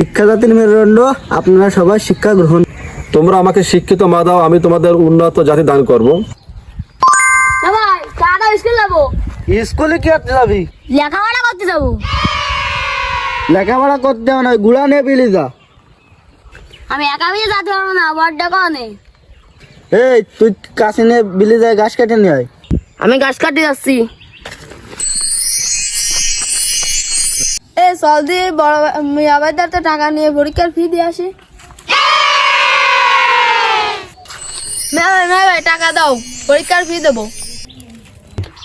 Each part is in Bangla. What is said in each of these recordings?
শিক্ষা জাতির মেরুদণ্ড আপনারা সবাই শিক্ষা গ্রহণ তোমরা আমাকে শিক্ষিত মা দাও আমি তোমাদের উন্নত জাতি দান করব। স্কুল যাব। স্কুলে কি করতে যাবি? লেখাপড়া করতে যাব। লেখাপড়া করতে হবে না গুড়া নিয়ে যা। আমি একা বিয়ে যেতে পারব না বড্ড কনে এই তুই কাছে নিয়ে বিলি যায় ঘাস কেটে নিয়ে আয়। আমি গাছ কাটতে যাচ্ছি। চল দিয়ে বড় আবার তো টাকা নিয়ে পরীক্ষার ফি দিয়ে আসি। না ভাই টাকা দাও পরীক্ষার ফি দেবো।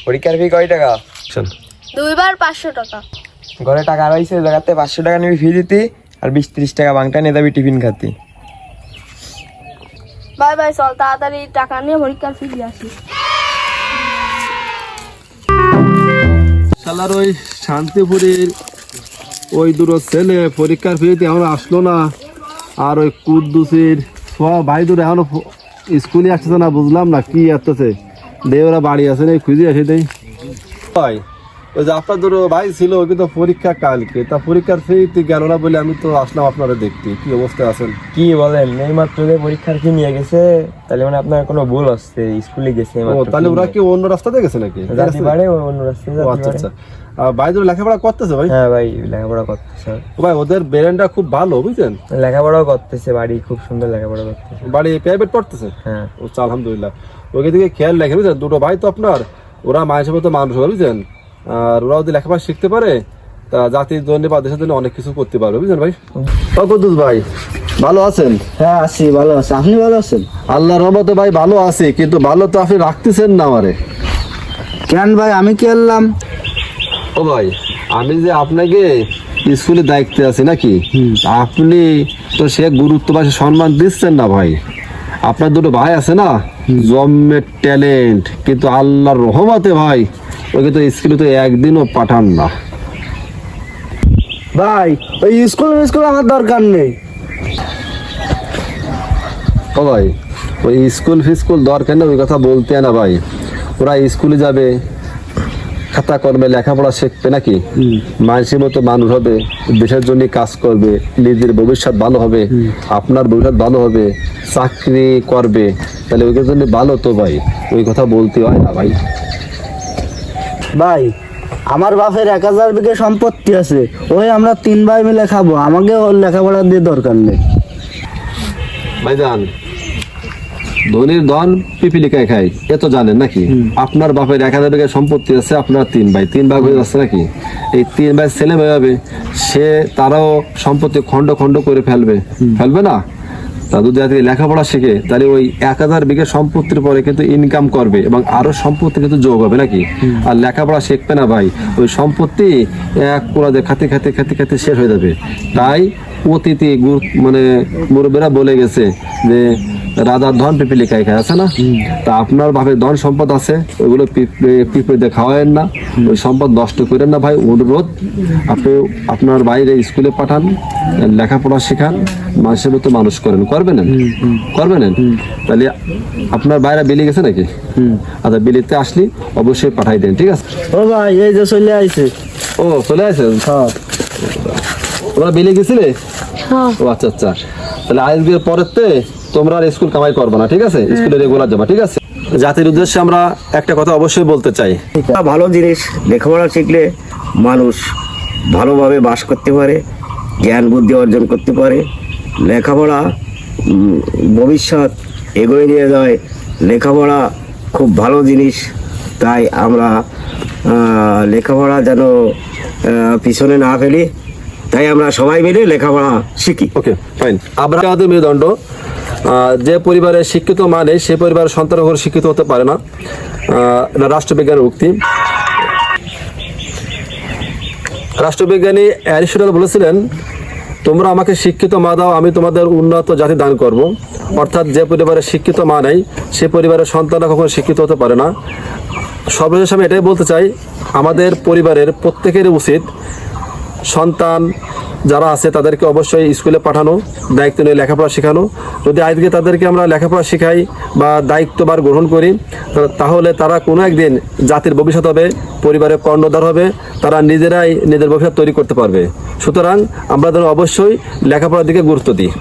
পরীক্ষার ফি কয় টাকা? শোন। দুইবার পাঁচশো টাকা। ঘরে টাকা রয়েছে জায়গাতে পাঁচশো টাকা নিবি ফি দিতি আর বিশ ত্রিশ টাকা বাংটা নিয়ে যাবি টিফিন খাতি। বাই বাই চল তাড়াতাড়ি টাকা নিয়ে পরীক্ষার ফি দিয়ে আসি। শালার ওই শান্তিপুরের ওই দুটো ছেলে পরীক্ষার ফিরিতে এখনও আসলো না। আর ওই কুদ্দুসের সব ভাই দুটো এখনও স্কুলে আসতেছে না, বুঝলাম না কি আসতেছে। দে ওরা বাড়ি আছে না খুঁজে আসে দেয় ওই যে আপনার দুটো ভাই ছিল ওই কিন্তু পরীক্ষা কালকে। তা পরীক্ষার ফিরিতে গেল না বলে আমি তো আসলাম আপনারা দেখতে। কি অবস্থায় আছেন? কি বলেন এই মাত্র যে পরীক্ষার ফি নিয়ে গেছে তাহলে মানে আপনার কোনো ভুল আসছে স্কুলে গেছে ও তাহলে ওরা কি অন্য রাস্তাতে গেছে নাকি? জাতি পারে অন্য রাস্তায় আচ্ছা আচ্ছা। আর ভাই দুটো লেখাপড়া করতেছে ভাই? হ্যাঁ ভাই লেখাপড়া করতেছে। ভাই ওদের ব্রেনটা খুব ভালো বুঝছেন? লেখাপড়াও করতেছে বাড়ি খুব সুন্দর লেখাপড়া করতেছে। বাড়ি প্রাইভেট পড়তেছে? হ্যাঁ। ও আচ্ছা, আলহামদুলিল্লাহ। ওকে দিকে খেয়াল রাখেন বুঝলেন দুটো ভাই তো আপনার ওরা মায়ের মতো মানুষ হবে বুঝলেন আর ওরা যদি লেখাপড়া শিখতে পারে তা জাতির জন্য বা দেশের জন্য অনেক কিছু করতে পারবে। বুঝলেন ভাই? কদুস ভাই ভালো আছেন? হ্যাঁ আছি ভালো আছে। আপনি ভালো আছেন? আল্লাহ রহমতে ভাই ভালো আছে কিন্তু ভালো তো আপনি রাখতেছেন না আমারে। কেন ভাই আমি কি আনলাম? ও ভাই আমি যে আপনাকে স্কুলে দায়িত্বে আছি নাকি? আপনি তো সে গুরুত্ব বা সম্মান দিচ্ছেন না ভাই। আপনার দুটো ভাই আছে না? জন্মের ট্যালেন্ট কিন্তু আল্লাহর রহমতে ভাই ওকে তো স্কুলে তো একদিনও পাঠান না। ভাই ওই স্কুল স্কুল আমার দরকার নেই। ও ভাই ওই স্কুল ফিস্কুল দরকার নেই ওই কথা বলতে না ভাই। ওরা স্কুলে যাবে খাতা করবে লেখাপড়া শিখবে নাকি? মানুষের মতো মানুষ হবে দেশের জন্য কাজ করবে নিজের ভবিষ্যৎ ভালো হবে আপনার ভবিষ্যৎ ভালো হবে চাকরি করবে তাহলে ওই জন্য ভালো তো ভাই ওই কথা বলতে হয় না ভাই। ভাই আমার বাপের এক হাজার বিঘে সম্পত্তি আছে ওই আমরা তিন ভাই মিলে খাব আমাকে ওর লেখাপড়া দিয়ে দরকার নেই। ভাইজান ধনির ধন পিপিলিকায় খায় এ তো জানেন নাকি? আপনার বাপের এক হাজার টাকা সম্পত্তি আছে আপনার তিন ভাই তিন ভাগ হয়ে যাচ্ছে নাকি? এই তিন ভাই ছেলে হয়ে যাবে সে তারাও সম্পত্তি খণ্ড খণ্ড করে ফেলবে। ফেলবে না? যদি আজকে লেখাপড়া শিখে তাহলে ওই এক হাজার বিঘে সম্পত্তির পরে কিন্তু ইনকাম করবে এবং আরও সম্পত্তি কিন্তু যোগ হবে নাকি? আর লেখাপড়া শিখবে না ভাই। ওই সম্পত্তি এক কোলাতে খাতে খাতে খাতে খাতে শেষ হয়ে যাবে। তাই অতীতে গুরু- মানে মুরব্বীরা বলে গেছে যে রাজার ধন পিপিলি খাই খায় আছে না? তা আপনার বাপের ধন সম্পদ আছে ওইগুলো পিঁপড়ে- পিঁপড়েতে খাওয়ায়েন না ওই সম্পদ নষ্ট করেন না ভাই অনুরোধ। আপনি আপনার বাইরে স্কুলে পাঠান লেখাপড়া শেখান মানুষের মতো মানুষ করেন। করবেন? করবেন? তাহলে আপনার বাইরে বিলি গেছে নাকি? আচ্ছা বিলিতে আসলি অবশ্যই পাঠাই দেন ঠিক আছে? ও ভাই এই যে চলে আইছে। ও চলে আসেন হ্যাঁ। তোমরা বিলে গেছিলে? ও আচ্ছা আচ্ছা। তাহলে আজকের পরেতে তোমরা আর স্কুল কামাই করবে না ঠিক আছে? স্কুলে রেগুলার যাবা ঠিক আছে? জাতির উদ্দেশ্যে আমরা একটা কথা অবশ্যই বলতে চাই। ভালো জিনিস লেখাপড়া শিখলে মানুষ ভালোভাবে বাস করতে পারে জ্ঞান বুদ্ধি অর্জন করতে পারে। লেখাপড়া ভবিষ্যৎ এগোয় নিয়ে যায়। লেখাপড়া খুব ভালো জিনিস তাই আমরা লেখাপড়া যেন পিছনে না ফেলি তাই আমরা সবাই মিলে লেখাপড়া শিখি। ওকে ফাইন আমরা মেরুদণ্ড যে পরিবারে শিক্ষিত মা নেই, সে পরিবারের সন্তান শিক্ষিত হতে পারে না। রাষ্ট্রবিজ্ঞানের উক্তি। রাষ্ট্রবিজ্ঞানী অ্যারিস্টটল বলেছিলেন, তোমরা আমাকে শিক্ষিত মা দাও, আমি তোমাদের উন্নত জাতি দান করব। অর্থাৎ যে পরিবারে শিক্ষিত মা নেই, সে পরিবারের সন্তানরা কখনো শিক্ষিত হতে পারে না। সর্বশেষ আমি এটাই বলতে চাই, আমাদের পরিবারের প্রত্যেকেরই উচিত সন্তান যারা আছে তাদেরকে অবশ্যই স্কুলে পাঠানো, দায়িত্ব নিয়ে লেখাপড়া শেখানো। যদি আজকে তাদেরকে আমরা লেখাপড়া শেখাই বা দায়িত্ববার গ্রহণ করি তাহলে তারা কোনো একদিন জাতির ভবিষ্যৎ হবে, পরিবারের কর্ণধার হবে, তারা নিজেরাই নিজের ভবিষ্যৎ তৈরি করতে পারবে। সুতরাং আমরা যেন অবশ্যই লেখাপড়ার দিকে গুরুত্ব দিই।